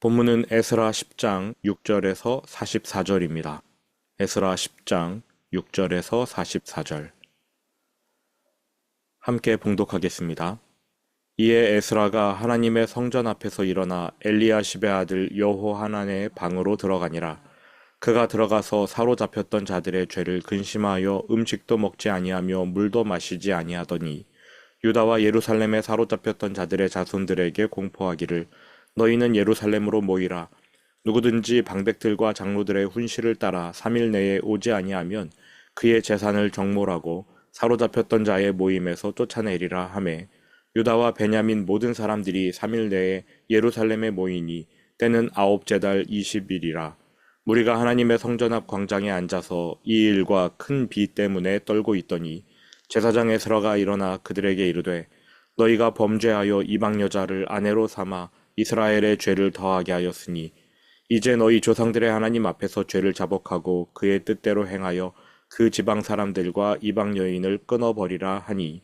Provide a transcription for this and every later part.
본문은 에스라 10장 6절에서 44절입니다. 에스라 10장 6절에서 44절. 함께 봉독하겠습니다. 이에 에스라가 하나님의 성전 앞에서 일어나 엘리야십의 아들 여호하난의 방으로 들어가니라. 그가 들어가서 사로잡혔던 자들의 죄를 근심하여 음식도 먹지 아니하며 물도 마시지 아니하더니 유다와 예루살렘에 사로잡혔던 자들의 자손들에게 공포하기를 너희는 예루살렘으로 모이라. 누구든지 방백들과 장로들의 훈시를 따라 3일 내에 오지 아니하면 그의 재산을 정몰하고 사로잡혔던 자의 모임에서 쫓아내리라 하매 유다와 베냐민 모든 사람들이 3일 내에 예루살렘에 모이니 때는 아홉째 달 20일이라. 무리가 하나님의 성전 앞 광장에 앉아서 이 일과 큰 비 때문에 떨고 있더니 제사장 에스라가 일어나 그들에게 이르되 너희가 범죄하여 이방 여자를 아내로 삼아 이스라엘의 죄를 더하게 하였으니 이제 너희 조상들의 하나님 앞에서 죄를 자복하고 그의 뜻대로 행하여 그 지방 사람들과 이방 여인을 끊어버리라 하니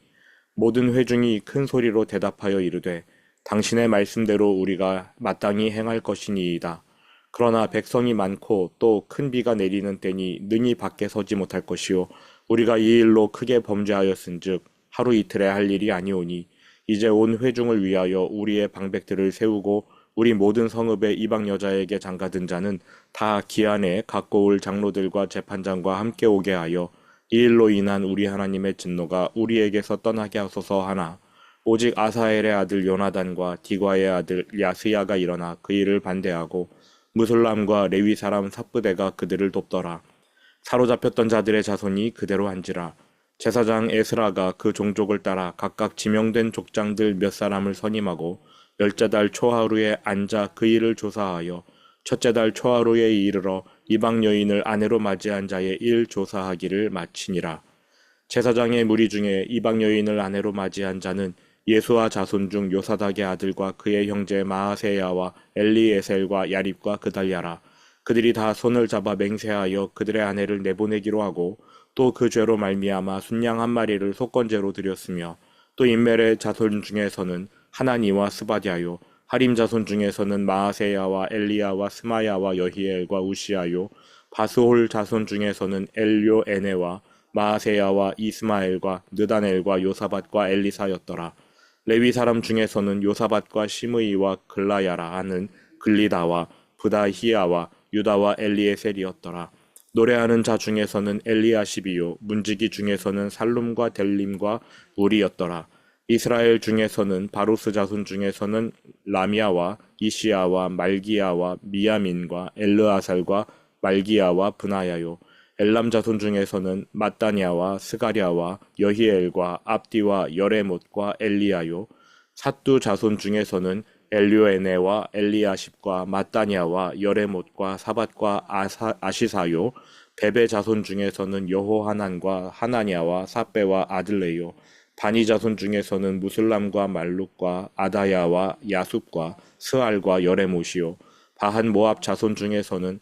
모든 회중이 큰 소리로 대답하여 이르되 당신의 말씀대로 우리가 마땅히 행할 것이니이다. 그러나 백성이 많고 또 큰 비가 내리는 때니 능히 밖에 서지 못할 것이요 우리가 이 일로 크게 범죄하였은즉 하루 이틀에 할 일이 아니오니 이제 온 회중을 위하여 우리의 방백들을 세우고 우리 모든 성읍의 이방 여자에게 장가든 자는 다 기한에 갖고 올 장로들과 재판장과 함께 오게 하여 이 일로 인한 우리 하나님의 진노가 우리에게서 떠나게 하소서 하나 오직 아사엘의 아들 요나단과 디과의 아들 야스야가 일어나 그 일을 반대하고 무슬람과 레위 사람 삽부대가 그들을 돕더라. 사로잡혔던 자들의 자손이 그대로 한지라. 제사장 에스라가 그 종족을 따라 각각 지명된 족장들 몇 사람을 선임하고 열째 달 초하루에 앉아 그 일을 조사하여 첫째 달 초하루에 이르러 이방 여인을 아내로 맞이한 자의 일 조사하기를 마치니라. 제사장의 무리 중에 이방 여인을 아내로 맞이한 자는 예수와 자손 중 요사닥의 아들과 그의 형제 마하세야와 엘리에셀과 야립과 그달야라. 그들이 다 손을 잡아 맹세하여 그들의 아내를 내보내기로 하고 또 그 죄로 말미암아 순양 한 마리를 속건제로 드렸으며 또 인멜의 자손 중에서는 하나니와 스바디아요 하림 자손 중에서는 마하세야와 엘리야와 스마야와 여히엘과 우시아요 바스홀 자손 중에서는 엘료 에네와 마하세야와 이스마엘과 느다넬과 요사밭과 엘리사였더라. 레위 사람 중에서는 요사밭과 시므이와 글라야라 하는 글리다와 부다히야와 유다와 엘리에셀이었더라. 노래하는 자 중에서는 엘리아시비요 문지기 중에서는 살룸과 델림과 우리였더라. 이스라엘 중에서는 바로스 자손 중에서는 라미아와 이시아와 말기야와 미야민과 엘르아살과 말기야와 브나야요 엘람 자손 중에서는 마따니아와 스가랴와 여히엘과 압디와 여레못과 엘리야요 사뚜 자손 중에서는 엘료에네와 엘리아십과 마따니아와 여레못과 사밧과 아사, 아시사요 베베 자손 중에서는 여호하난과 하나니아와 사베와 아들레요. 바니 자손 중에서는 무슬람과 말룩과 아다야와 야숲과 스알과 여레못이요. 바한 모압 자손 중에서는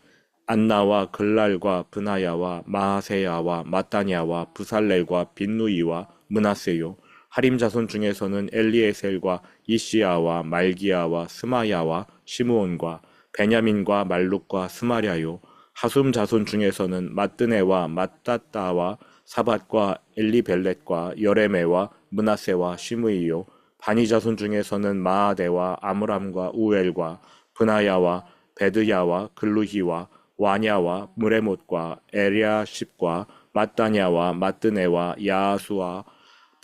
안나와 글랄과 브나야와 마하세야와 마따니아와 부살렐과 빈누이와 문하세요 하림 자손 중에서는 엘리에셀과 이시아와 말기야와 스마야와 시므온과 베냐민과 말룩과 스마랴요 하숨 자손 중에서는 마뜨네와 마따따와 사밧과 엘리벨렛과 여레메와 문하세와 시므이요 바니 자손 중에서는 마아데와 아므람과 우엘과 브나야와 베드야와 글루히와 와냐와 무레못과 에리아십과 마따냐와 마뜨네와 야수와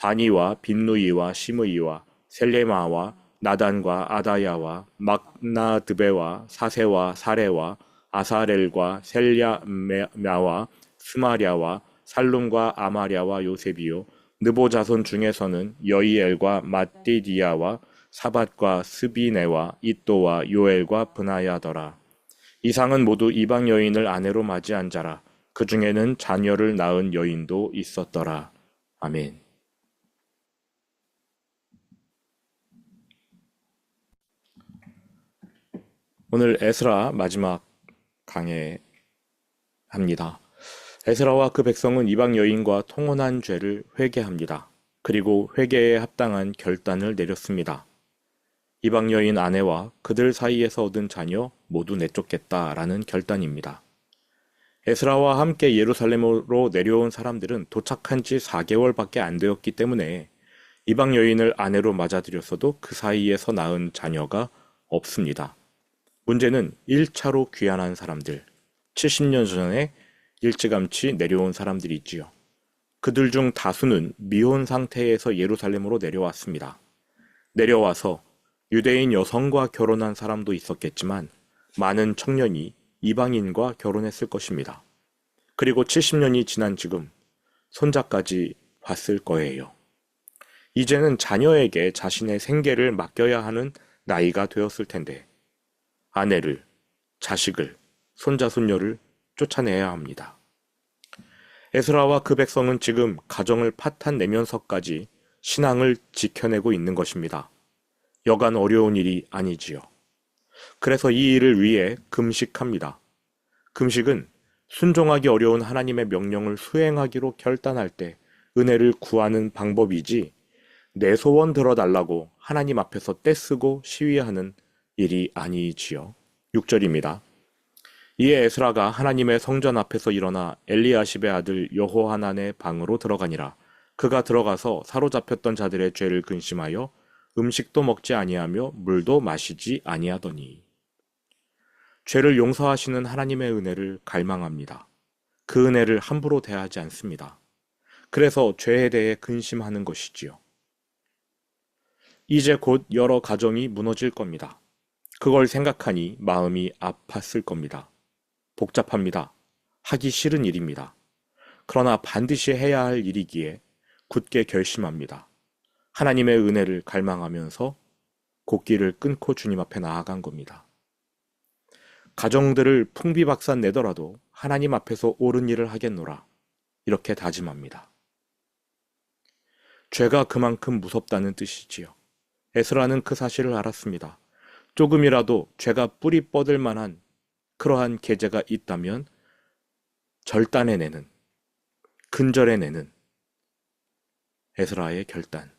바니와 빈누이와 시므이와 셀레마와 나단과 아다야와 막나드베와 사세와 사레와 아사렐과 셀야메와 스마랴와 살룸과 아마랴와 요셉이요 느보 자손 중에서는 여이엘과 마띠디아와 사밧과 스비네와 이또와 요엘과 브나야더라. 이상은 모두 이방 여인을 아내로 맞이한 자라. 그 중에는 자녀를 낳은 여인도 있었더라. 아멘. 오늘 에스라 마지막 강해 합니다. 에스라와 그 백성은 이방 여인과 통혼한 죄를 회개합니다. 그리고 회개에 합당한 결단을 내렸습니다. 이방 여인 아내와 그들 사이에서 얻은 자녀 모두 내쫓겠다라는 결단입니다. 에스라와 함께 예루살렘으로 내려온 사람들은 도착한 지 4개월밖에 안 되었기 때문에 이방 여인을 아내로 맞아들였어도 그 사이에서 낳은 자녀가 없습니다. 문제는 1차로 귀환한 사람들, 70년 전에 일찌감치 내려온 사람들이지요. 그들 중 다수는 미혼 상태에서 예루살렘으로 내려왔습니다. 내려와서 유대인 여성과 결혼한 사람도 있었겠지만 많은 청년이 이방인과 결혼했을 것입니다. 그리고 70년이 지난 지금 손자까지 봤을 거예요. 이제는 자녀에게 자신의 생계를 맡겨야 하는 나이가 되었을 텐데 아내를, 자식을, 손자, 손녀를 쫓아내야 합니다. 에스라와 그 백성은 지금 가정을 파탄 내면서까지 신앙을 지켜내고 있는 것입니다. 여간 어려운 일이 아니지요. 그래서 이 일을 위해 금식합니다. 금식은 순종하기 어려운 하나님의 명령을 수행하기로 결단할 때 은혜를 구하는 방법이지 내 소원 들어달라고 하나님 앞에서 떼쓰고 시위하는 일이 아니지요. 6절입니다. 이에 에스라가 하나님의 성전 앞에서 일어나 엘리야십의 아들 여호하난의 방으로 들어가니라. 그가 들어가서 사로잡혔던 자들의 죄를 근심하여 음식도 먹지 아니하며 물도 마시지 아니하더니 죄를 용서하시는 하나님의 은혜를 갈망합니다. 그 은혜를 함부로 대하지 않습니다. 그래서 죄에 대해 근심하는 것이지요. 이제 곧 여러 가정이 무너질 겁니다. 그걸 생각하니 마음이 아팠을 겁니다. 복잡합니다. 하기 싫은 일입니다. 그러나 반드시 해야 할 일이기에 굳게 결심합니다. 하나님의 은혜를 갈망하면서 곡기를 끊고 주님 앞에 나아간 겁니다. 가정들을 풍비박산 내더라도 하나님 앞에서 옳은 일을 하겠노라. 이렇게 다짐합니다. 죄가 그만큼 무섭다는 뜻이지요. 에스라는 그 사실을 알았습니다. 조금이라도 죄가 뿌리 뻗을 만한 그러한 계제가 있다면 절단해내는, 근절해내는 에스라의 결단.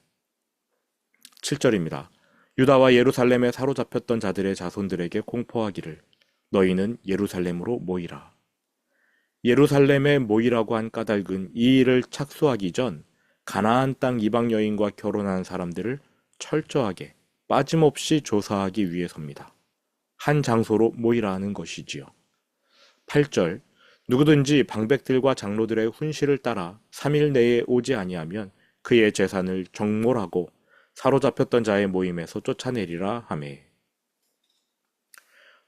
7절입니다. 유다와 예루살렘에 사로잡혔던 자들의 자손들에게 공포하기를 너희는 예루살렘으로 모이라. 예루살렘에 모이라고 한 까닭은 이 일을 착수하기 전 가나안 땅 이방 여인과 결혼한 사람들을 철저하게 빠짐없이 조사하기 위해서입니다. 한 장소로 모이라는 것이지요. 8절 누구든지 방백들과 장로들의 훈시를 따라 3일 내에 오지 아니하면 그의 재산을 정몰하고 사로잡혔던 자의 모임에서 쫓아내리라 하매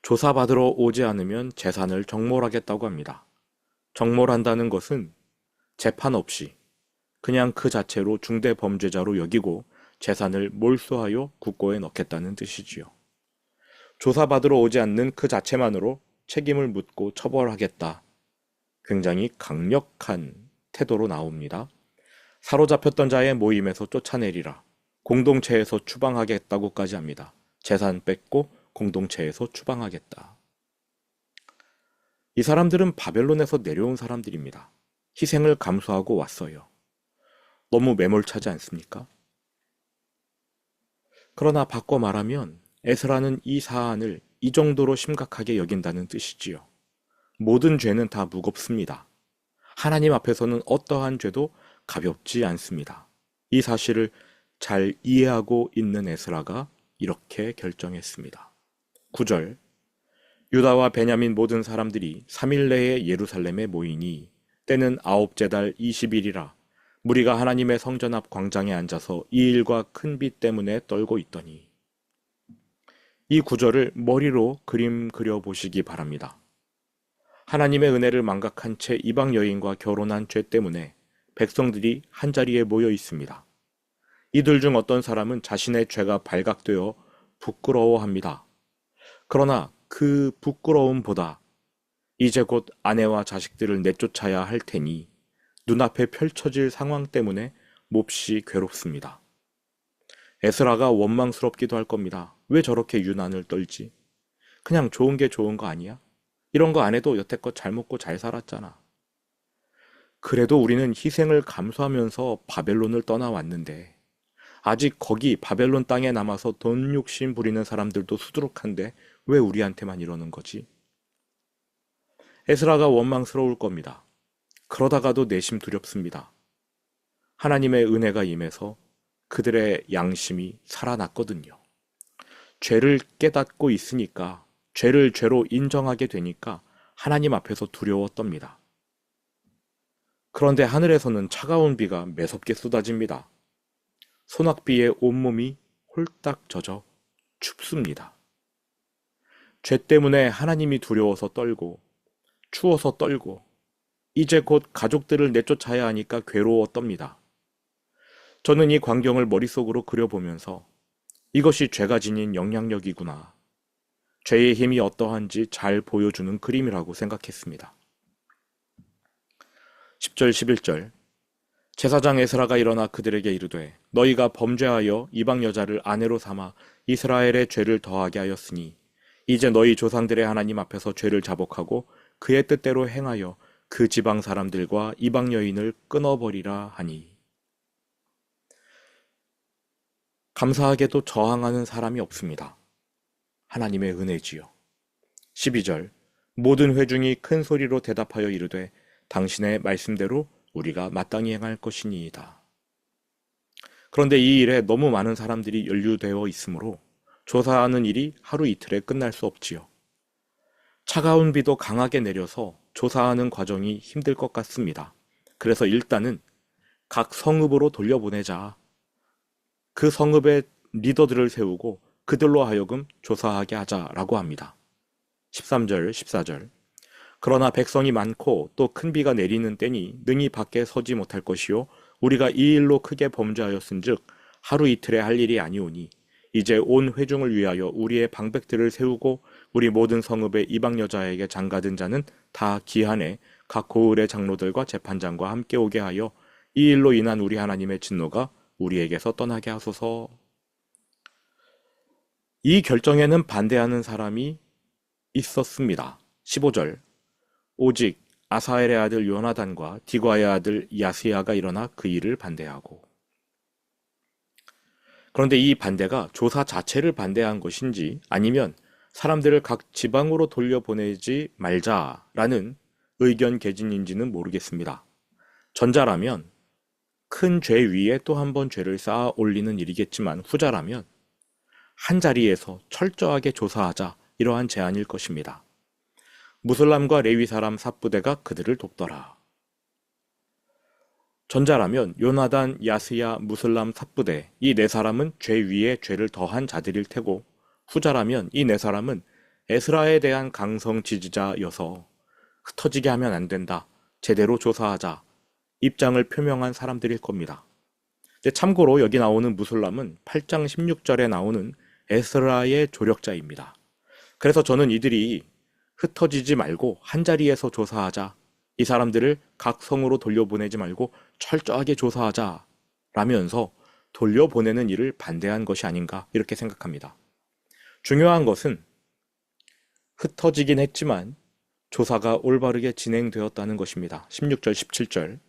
조사받으러 오지 않으면 재산을 정몰하겠다고 합니다. 정몰한다는 것은 재판 없이 그냥 그 자체로 중대 범죄자로 여기고 재산을 몰수하여 국고에 넣겠다는 뜻이지요. 조사받으러 오지 않는 그 자체만으로 책임을 묻고 처벌하겠다. 굉장히 강력한 태도로 나옵니다. 사로잡혔던 자의 모임에서 쫓아내리라. 공동체에서 추방하겠다고까지 합니다. 재산 뺏고 공동체에서 추방하겠다. 이 사람들은 바벨론에서 내려온 사람들입니다. 희생을 감수하고 왔어요. 너무 매몰차지 않습니까? 그러나 바꿔 말하면 에스라는 이 사안을 이 정도로 심각하게 여긴다는 뜻이지요. 모든 죄는 다 무겁습니다. 하나님 앞에서는 어떠한 죄도 가볍지 않습니다. 이 사실을 잘 이해하고 있는 에스라가 이렇게 결정했습니다. 9절 유다와 베냐민 모든 사람들이 3일 내에 예루살렘에 모이니 때는 아홉째 달 20일이라 무리가 하나님의 성전 앞 광장에 앉아서 이 일과 큰 비 때문에 떨고 있더니 이 구절을 머리로 그림 그려 보시기 바랍니다. 하나님의 은혜를 망각한 채 이방 여인과 결혼한 죄 때문에 백성들이 한자리에 모여 있습니다. 이들 중 어떤 사람은 자신의 죄가 발각되어 부끄러워합니다. 그러나 그 부끄러움보다 이제 곧 아내와 자식들을 내쫓아야 할 테니 눈앞에 펼쳐질 상황 때문에 몹시 괴롭습니다. 에스라가 원망스럽기도 할 겁니다. 왜 저렇게 유난을 떨지? 그냥 좋은 게 좋은 거 아니야? 이런 거 안 해도 여태껏 잘 먹고 잘 살았잖아. 그래도 우리는 희생을 감수하면서 바벨론을 떠나왔는데, 아직 거기 바벨론 땅에 남아서 돈 욕심 부리는 사람들도 수두룩한데 왜 우리한테만 이러는 거지? 에스라가 원망스러울 겁니다. 그러다가도 내심 두렵습니다. 하나님의 은혜가 임해서 그들의 양심이 살아났거든요. 죄를 깨닫고 있으니까, 죄를 죄로 인정하게 되니까 하나님 앞에서 두려워 떱니다. 그런데 하늘에서는 차가운 비가 매섭게 쏟아집니다. 소낙비에 온몸이 홀딱 젖어 춥습니다. 죄 때문에 하나님이 두려워서 떨고, 추워서 떨고, 이제 곧 가족들을 내쫓아야 하니까 괴로워 떱니다. 저는 이 광경을 머릿속으로 그려보면서 이것이 죄가 지닌 영향력이구나. 죄의 힘이 어떠한지 잘 보여주는 그림이라고 생각했습니다. 10절 11절 제사장 에스라가 일어나 그들에게 이르되 너희가 범죄하여 이방 여자를 아내로 삼아 이스라엘의 죄를 더하게 하였으니 이제 너희 조상들의 하나님 앞에서 죄를 자복하고 그의 뜻대로 행하여 그 지방 사람들과 이방 여인을 끊어버리라 하니 감사하게도 저항하는 사람이 없습니다. 하나님의 은혜지요. 12절 모든 회중이 큰 소리로 대답하여 이르되 당신의 말씀대로 우리가 마땅히 행할 것이니이다. 그런데 이 일에 너무 많은 사람들이 연루되어 있으므로 조사하는 일이 하루 이틀에 끝날 수 없지요. 차가운 비도 강하게 내려서 조사하는 과정이 힘들 것 같습니다. 그래서 일단은 각 성읍으로 돌려보내자. 그 성읍의 리더들을 세우고 그들로 하여금 조사하게 하자라고 합니다. 13절, 14절. 그러나 백성이 많고 또 큰 비가 내리는 때니 능히 밖에 서지 못할 것이요 우리가 이 일로 크게 범죄하였은즉 하루 이틀에 할 일이 아니오니 이제 온 회중을 위하여 우리의 방백들을 세우고 우리 모든 성읍의 이방 여자에게 장가든 자는 다 기한에 각 고을의 장로들과 재판장과 함께 오게 하여 이 일로 인한 우리 하나님의 진노가 우리에게서 떠나게 하소서. 이 결정에는 반대하는 사람이 있었습니다. 15절. 오직 아사엘의 아들 요나단과 디과의 아들 야스야가 일어나 그 일을 반대하고. 그런데 이 반대가 조사 자체를 반대한 것인지 아니면 사람들을 각 지방으로 돌려보내지 말자라는 의견 개진인지는 모르겠습니다. 전자라면 큰 죄 위에 또 한 번 죄를 쌓아 올리는 일이겠지만 후자라면 한 자리에서 철저하게 조사하자 이러한 제안일 것입니다. 무슬람과 레위 사람 삽부대가 그들을 돕더라. 전자라면 요나단, 야스야, 무슬람, 삽부대 이 네 사람은 죄 위에 죄를 더한 자들일 테고 후자라면 이 네 사람은 에스라에 대한 강성 지지자여서 흩어지게 하면 안 된다. 제대로 조사하자. 입장을 표명한 사람들일 겁니다. 참고로 여기 나오는 무슬람은 8장 16절에 나오는 에스라의 조력자입니다. 그래서 저는 이들이 흩어지지 말고 한자리에서 조사하자. 이 사람들을 각 성으로 돌려보내지 말고 철저하게 조사하자. 라면서 돌려보내는 일을 반대한 것이 아닌가 이렇게 생각합니다. 중요한 것은 흩어지긴 했지만 조사가 올바르게 진행되었다는 것입니다. 16절, 17절.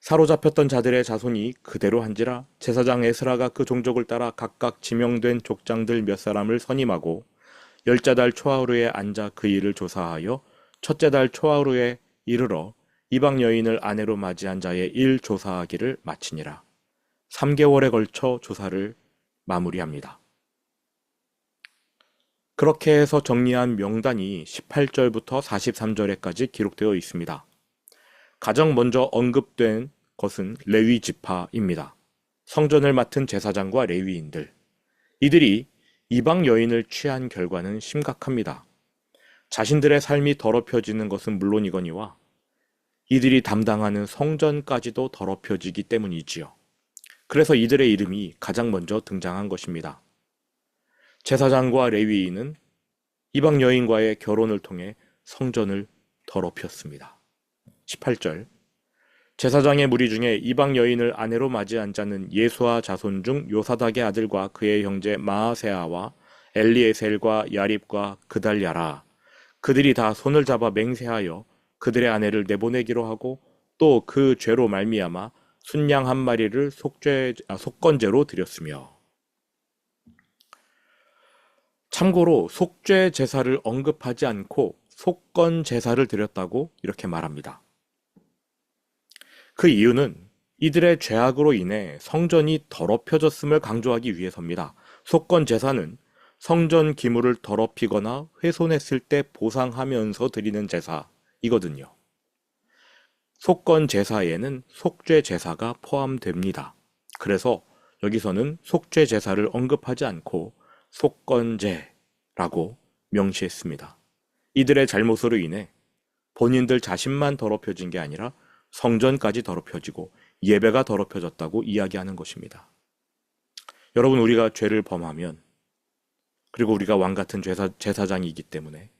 사로잡혔던 자들의 자손이 그대로 한지라 제사장 에스라가 그 종족을 따라 각각 지명된 족장들 몇 사람을 선임하고 열째 달 초하루에 앉아 그 일을 조사하여 첫째 달 초하루에 이르러 이방 여인을 아내로 맞이한 자의 일 조사하기를 마치니라. 3개월에 걸쳐 조사를 마무리합니다. 그렇게 해서 정리한 명단이 18절부터 43절에까지 기록되어 있습니다. 가장 먼저 언급된 것은 레위 지파입니다. 성전을 맡은 제사장과 레위인들. 이들이 이방 여인을 취한 결과는 심각합니다. 자신들의 삶이 더럽혀지는 것은 물론이거니와 이들이 담당하는 성전까지도 더럽혀지기 때문이지요. 그래서 이들의 이름이 가장 먼저 등장한 것입니다. 제사장과 레위인은 이방 여인과의 결혼을 통해 성전을 더럽혔습니다. 18절 제사장의 무리 중에 이방 여인을 아내로 맞이한 자는 예수와 자손 중 요사닥의 아들과 그의 형제 마아세아와 엘리에셀과 야립과 그달야라. 그들이 다 손을 잡아 맹세하여 그들의 아내를 내보내기로 하고 또 그 죄로 말미암아 순양 한 마리를 속죄, 아, 속건제로 드렸으며 참고로 속죄 제사를 언급하지 않고 속건 제사를 드렸다고 이렇게 말합니다. 그 이유는 이들의 죄악으로 인해 성전이 더럽혀졌음을 강조하기 위해서입니다. 속건 제사는 성전 기물을 더럽히거나 훼손했을 때 보상하면서 드리는 제사이거든요. 속건 제사에는 속죄 제사가 포함됩니다. 그래서 여기서는 속죄 제사를 언급하지 않고 속건제라고 명시했습니다. 이들의 잘못으로 인해 본인들 자신만 더럽혀진 게 아니라 성전까지 더럽혀지고 예배가 더럽혀졌다고 이야기하는 것입니다. 여러분, 우리가 죄를 범하면, 그리고 우리가 왕 같은 제사, 제사장이기 때문에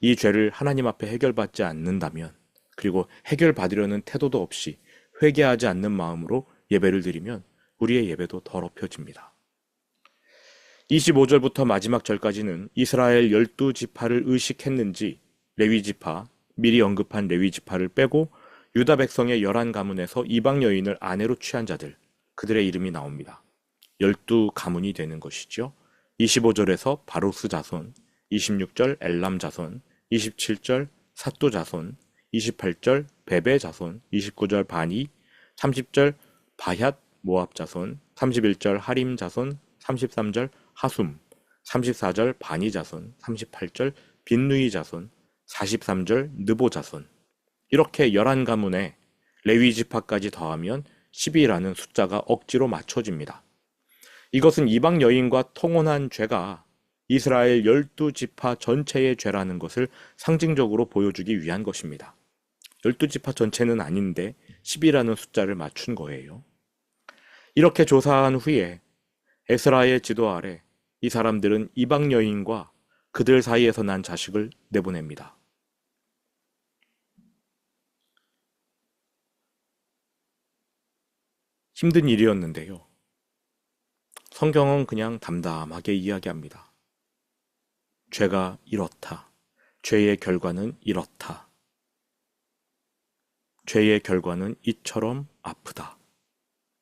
이 죄를 하나님 앞에 해결받지 않는다면, 그리고 해결받으려는 태도도 없이 회개하지 않는 마음으로 예배를 드리면 우리의 예배도 더럽혀집니다. 25절부터 마지막 절까지는 이스라엘 열두 지파를 의식했는지 레위 지파, 미리 언급한 레위 지파를 빼고 유다 백성의 열한 가문에서 이방 여인을 아내로 취한 자들, 그들의 이름이 나옵니다. 열두 가문이 되는 것이죠. 25절에서 바로스 자손, 26절 엘람 자손, 27절 사또 자손, 28절 베베 자손, 29절 바니, 30절 바얏 모압 자손, 31절 하림 자손, 33절 하숨, 34절 바니 자손, 38절 빈누이 자손, 43절 느보 자손. 이렇게 11가문에 레위 지파까지 더하면 10이라는 숫자가 억지로 맞춰집니다. 이것은 이방 여인과 통혼한 죄가 이스라엘 열두 지파 전체의 죄라는 것을 상징적으로 보여주기 위한 것입니다. 열두 지파 전체는 아닌데 10이라는 숫자를 맞춘 거예요. 이렇게 조사한 후에 에스라의 지도 아래 이 사람들은 이방 여인과 그들 사이에서 난 자식을 내보냅니다. 힘든 일이었는데요. 성경은 그냥 담담하게 이야기합니다. 죄가 이렇다. 죄의 결과는 이렇다. 죄의 결과는 이처럼 아프다.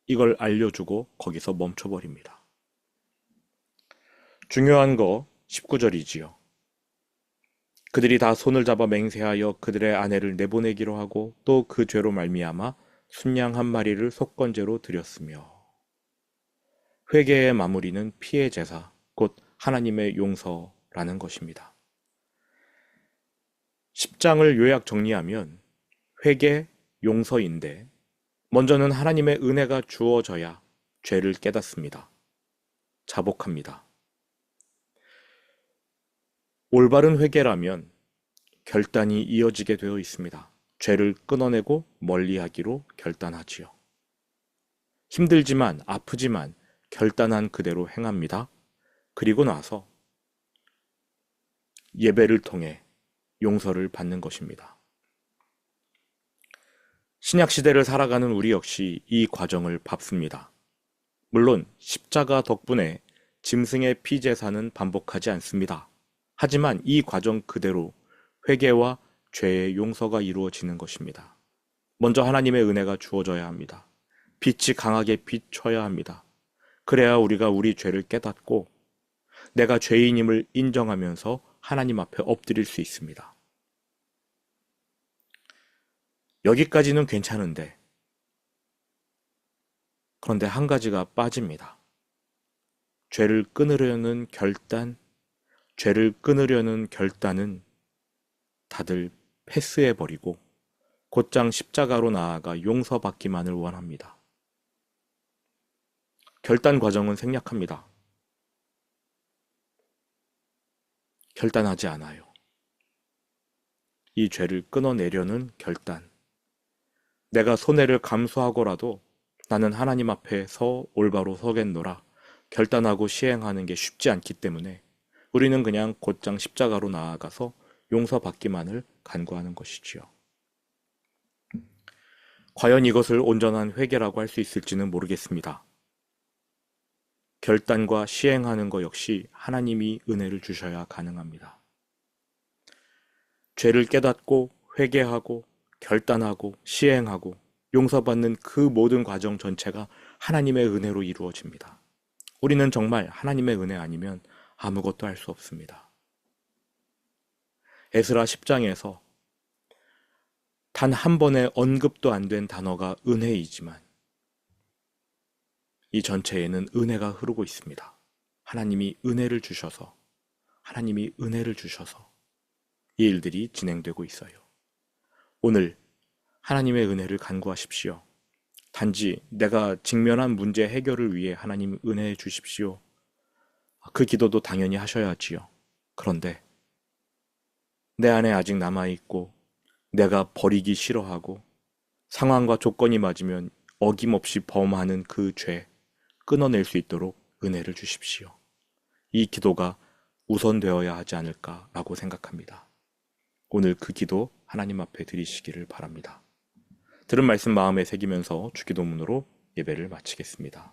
이걸 알려주고 거기서 멈춰버립니다. 중요한 거 19절이지요. 그들이 다 손을 잡아 맹세하여 그들의 아내를 내보내기로 하고 또 그 죄로 말미암아 순양 한 마리를 속건제로 드렸으며 회개의 마무리는 피해 제사 곧 하나님의 용서라는 것입니다. 10장을 요약 정리하면 회개, 용서인데 먼저는 하나님의 은혜가 주어져야 죄를 깨닫습니다. 자복합니다. 올바른 회개라면 결단이 이어지게 되어 있습니다. 죄를 끊어내고 멀리하기로 결단하지요. 힘들지만 아프지만 결단한 그대로 행합니다. 그리고 나서 예배를 통해 용서를 받는 것입니다. 신약 시대를 살아가는 우리 역시 이 과정을 밟습니다. 물론 십자가 덕분에 짐승의 피제사는 반복하지 않습니다. 하지만 이 과정 그대로 회개와 죄의 용서가 이루어지는 것입니다. 먼저 하나님의 은혜가 주어져야 합니다. 빛이 강하게 비춰야 합니다. 그래야 우리가 우리 죄를 깨닫고 내가 죄인임을 인정하면서 하나님 앞에 엎드릴 수 있습니다. 여기까지는 괜찮은데, 그런데 한 가지가 빠집니다. 죄를 끊으려는 결단, 죄를 끊으려는 결단은 다들 패스해버리고 곧장 십자가로 나아가 용서받기만을 원합니다. 결단 과정은 생략합니다. 결단하지 않아요. 이 죄를 끊어내려는 결단. 내가 손해를 감수하고라도 나는 하나님 앞에 서 올바로 서겠노라 결단하고 시행하는 게 쉽지 않기 때문에 우리는 그냥 곧장 십자가로 나아가서 용서받기만을 간구하는 것이지요. 과연 이것을 온전한 회개라고 할 수 있을지는 모르겠습니다. 결단과 시행하는 것 역시 하나님이 은혜를 주셔야 가능합니다. 죄를 깨닫고 회개하고 결단하고 시행하고 용서받는 그 모든 과정 전체가 하나님의 은혜로 이루어집니다. 우리는 정말 하나님의 은혜 아니면 아무것도 할 수 없습니다. 에스라 10장에서 단 한 번의 언급도 안 된 단어가 은혜이지만 이 전체에는 은혜가 흐르고 있습니다. 하나님이 은혜를 주셔서 하나님이 은혜를 주셔서 이 일들이 진행되고 있어요. 오늘 하나님의 은혜를 간구하십시오. 단지 내가 직면한 문제 해결을 위해 하나님 은혜해 주십시오. 그 기도도 당연히 하셔야지요. 그런데 내 안에 아직 남아있고 내가 버리기 싫어하고 상황과 조건이 맞으면 어김없이 범하는 그 죄 끊어낼 수 있도록 은혜를 주십시오. 이 기도가 우선되어야 하지 않을까라고 생각합니다. 오늘 그 기도 하나님 앞에 드리시기를 바랍니다. 들은 말씀 마음에 새기면서 주기도문으로 예배를 마치겠습니다.